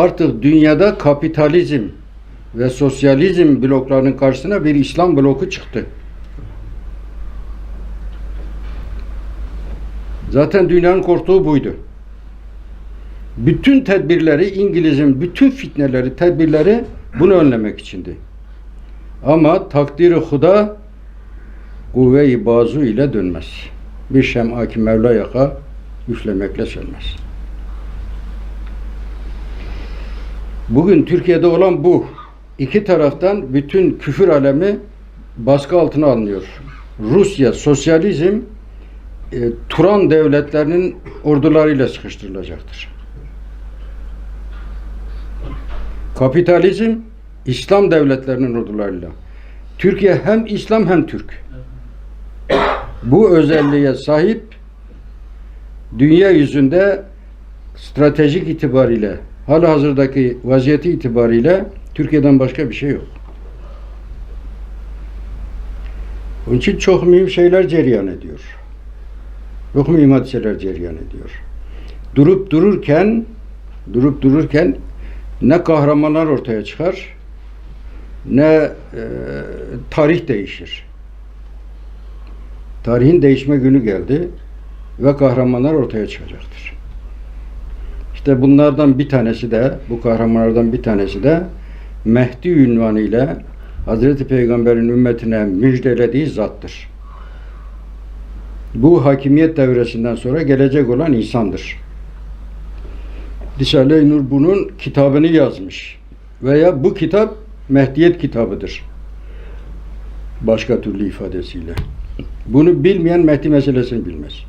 Artık dünyada kapitalizm ve sosyalizm bloklarının karşısına bir İslam bloku çıktı. Zaten dünyanın korktuğu buydu. Bütün tedbirleri, İngiliz'in bütün fitneleri, tedbirleri bunu önlemek içindi. Ama takdiri huda kuvve-i bazu ile dönmez. Bir şem'a ki Mevla yaka üflemekle sönmez. Bugün Türkiye'de olan bu. İki taraftan bütün küfür alemi baskı altına alınıyor. Rusya, sosyalizm e, Turan devletlerinin ordularıyla sıkıştırılacaktır. Kapitalizm İslam devletlerinin ordularıyla. Türkiye hem İslam hem Türk. Bu özelliğe sahip dünya yüzünde stratejik itibariyle hala hazırdaki vaziyeti itibariyle Türkiye'den başka bir şey yok. Onun için çok mühim şeyler cereyan ediyor. Çok mühim hadiseler cereyan ediyor. Durup dururken durup dururken ne kahramanlar ortaya çıkar ne e, tarih değişir. Tarihin değişme günü geldi ve kahramanlar ortaya çıkacaktır. İşte bunlardan bir tanesi de, bu kahramanlardan bir tanesi de Mehdi ünvanı ile Hazreti Peygamber'in ümmetine müjdelediği zattır. Bu hakimiyet devresinden sonra gelecek olan insandır. Risale-i Nur bunun kitabını yazmış. Veya bu kitap Mehdiyet kitabıdır. Başka türlü ifadesiyle. Bunu bilmeyen Mehdi meselesini bilmez.